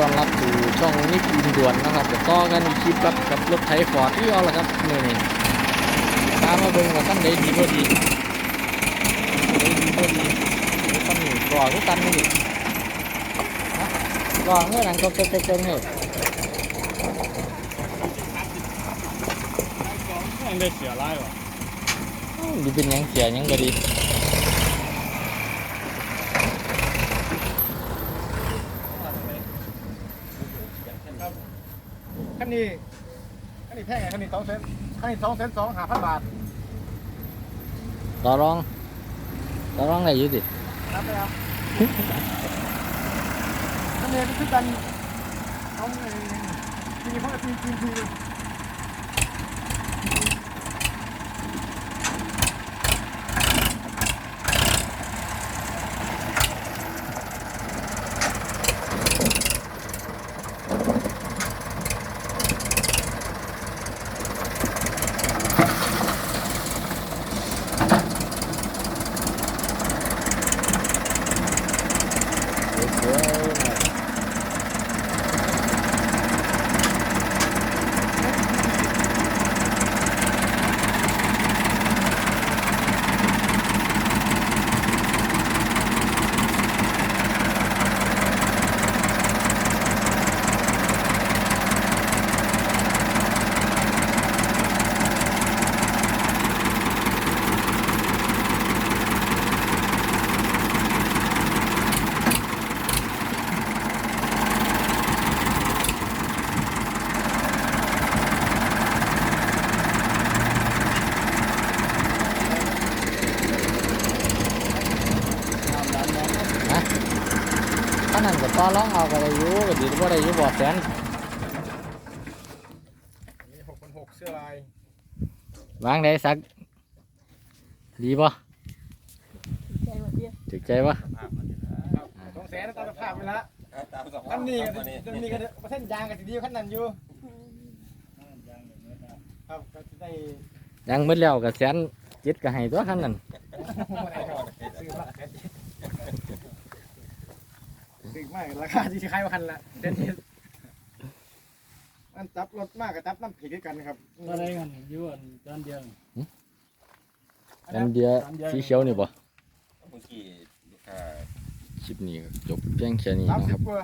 ต้อนรับสู่ช่องนิกอินด่วนนะครับเดี๋ยวต่อกันอีกคลิปครับกับรถไถฟอร์ดที่เอาละครับมือนี้ตามมาเบิ่งว่าท่านใดดีบ่ดีใดดีบ่ดีท่านนี่ก่อทุกตันนี่ดิก่อเมื่อหลังก็เกิดเกิดเหตุยังได้เสียไล่วะดีเป็นหยังเสียหยังก็ดี คันนี้คันนี้แพงไงคันนี้สองเซนคันนี้สองเซนสองห้าพันบาทต่อรองต่อรองได้อยู่ดิรับไปแล้วคันนี้ก็คือกันเอาเองทีเพราะทีทีที สวยๆนะถ้า นั่นก็ต่อรองเอาก็ได้อยู่ก็ดีบ่ได้อยู่บ่แสนนี่หกพันหกเสื้อลายวางได้สัก ดีบ่ใจหมดเดียวถึกใจบ่สองแสนตามสภาพไปละตามสภาพคันนี้ก็จะมีกันเส้นยางกับสีดีขั้นนั้นอยู่ครับก็จะได้ยังหมดแล้วก็แสนเจ็ดก็ให้ตัวคันนั้นซื้อ มาซื้อมากราคาที่ขายมาคันละเด่นที่มันจับรถมากกับจับน้ำผิดด้วยกันครับก็ได้เงินอยู่อันจานเดียวอันเดียวสีเขียวนี่บ่เมื่อกี้ลูกค้าคลิปนี้ก็จบเพียงแค่นี้สามนะสิครับบกว่า